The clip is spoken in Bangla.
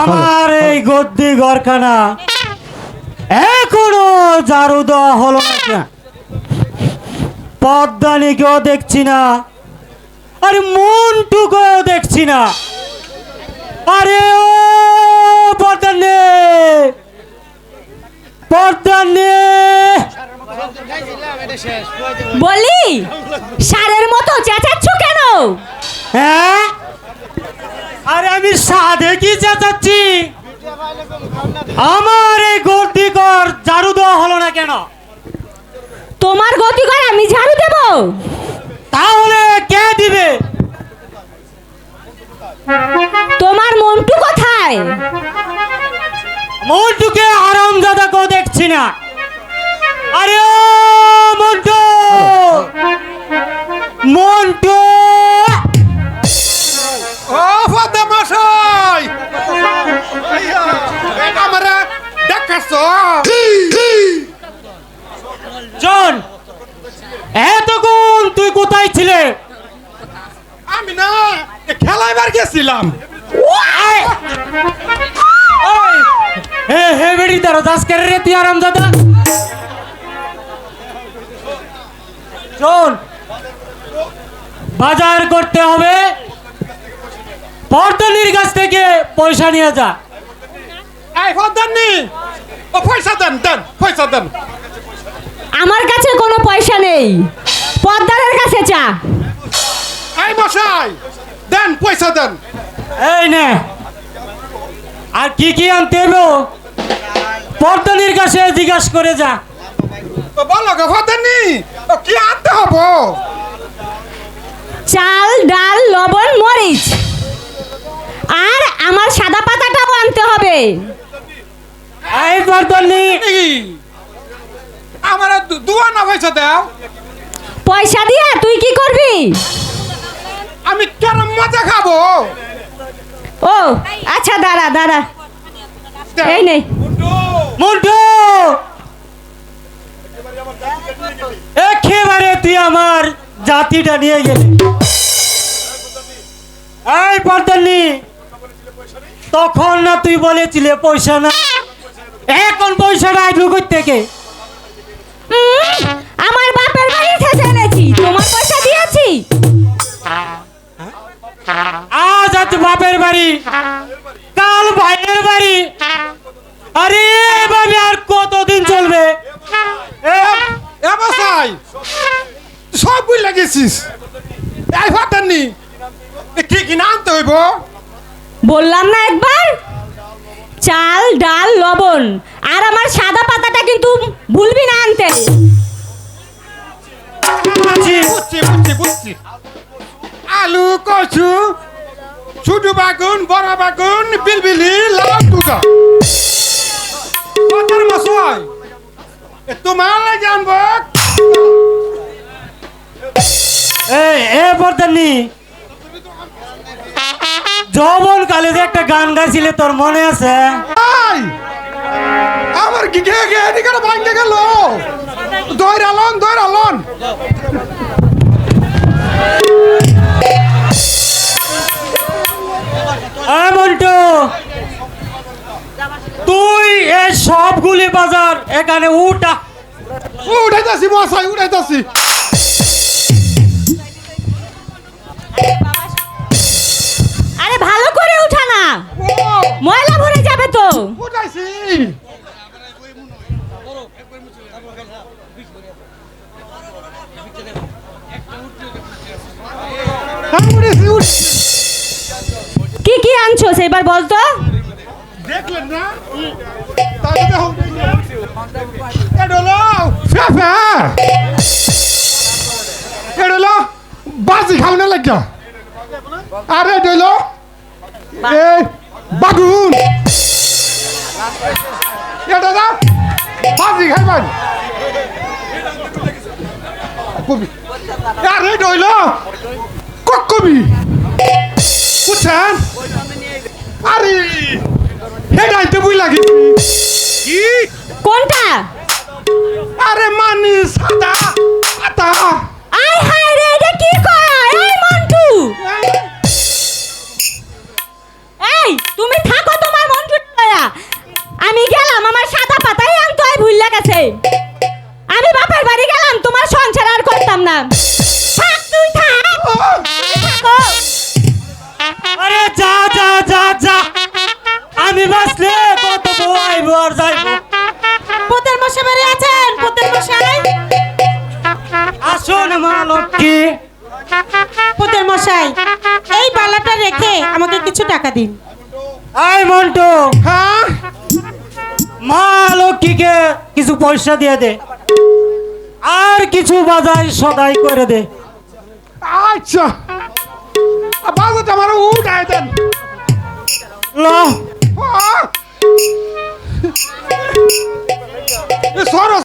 আমার এই গদ্দি ঘরখানা এখনও ঝাড়ু দেওয়া হলো না? পদ্মানিকেও দেখছি না, আরে মনটুকুও দেখছি না। আরে ও পদ্মানি পদ্মানি বলি, সারের মতো চেঁচাচ্ছ হ্যাঁ? আরে আমি সাধে কি চেঁচাচ্ছি? আমার এই ঘর ঝাড়ু দেওয়া হলো না কেন? তোমার গতি করে আমি ঝাড়ু দেব। তাহলে কে দিবে? তোমার মন্টু কোথায়? মন্টুকে আরাম দাদাকেও দেখছি না। খেলাইবার গেছিলাম আয়! ওই! হে হে বেড়ি তার দাস করে রে তুই আরাম দাদা? শোন বাজার করতে হবে। পর্দনির কাছ থেকে পয়সা নিয়ে যা। এই ও পয়সা দেন দেন পয়সা দেন। আমার কাছে কোনো পয়সা নেই। পদ্মারের কাছে চা এই মশাই দেন পয়সা দেন। এই নে। আর কি কি আনতে হবে পর্দনির কাছে জিজ্ঞাসা করে যা। ও বলো গো ও কি আনতে হব চাল ডাল লবণ মরিচ। আর আমার সাদা পাতাটাও আনতে হবে। এই পর্দনি। আমার দু- দুয়ানা পয়সা দাও। পয়সা দিয়া তুই কি করবি? আমি কেন মজা খাব? ও আচ্ছা দাঁড়া দাঁড়া। এই নেই মন্টু একেবারে তুই আমার জাতিটা নিয়ে গেলি। এই পর্দানি তখন না তুই বলেছিলে পয়সা না এখন পয়সাটা আইবো কই থেকে। আমার বাপের বাড়ি থেকে এনেছি। তোমার পয়সা দিয়েছি। আজ আজ বাপের বাড়ি। কাল ভাইয়ের বাড়ি। আরে এভাবে আর কতদিন চলবে? এ এ মশাই সব বুঝলে গেছিস এই ফাদাননি কি কি না আনতে হইব? বললাম না একবার? চাল ডাল লবণ আর আমার সাদা পাতাটা কচু ছোট বাগুন বড় বাগুন বিলবিলি লাল দুটা কটার মশাই তোমার লাগে আনব এ বর্দানি যৌবন কালে যে একটা গান গাইছিলে তোর মনে আছে? আমার কি গে গে এদিকে ভাঙে গেল। দৈরালন দৈরালন। সবগুলি বাজার এখানে উঠা। উঠাইতাছি মশাই উঠাইতাছি। আরে ভালো করে উঠা না। ময়লা ভরে যাবে তো। উঠাইছি। হ্যাঁ। কি কি আনছো? সেবার বলতো। দেখলেন না? বাজি খাওয়ানো লাগিয়া। আর হলো এই বাগুন। এটা না বাজি খাইবেন। আর হইল কবি বুঝছেন হেডাই তো বুই লাগি। কি? কোনটা? আরে মানি সাদা আতা আই হায় রে এটা কি করা? আর যাইব। পুতের মশাই বাড়ি আছেন? পুতের মশাই? আসুন মা লক্ষ্মী। পুতের মশাই এই বালাটা রেখে আমাকে কিছু টাকা দিন। আই মন্টু। হ্যাঁ? মা লক্ষ্মীকে কিছু পয়সা দিয়ে দে। আর কিছু বাজার সদাই করে দে। আচ্ছা। বাজারটা আমার উঠাই দেন। ল। আহ! এ সরো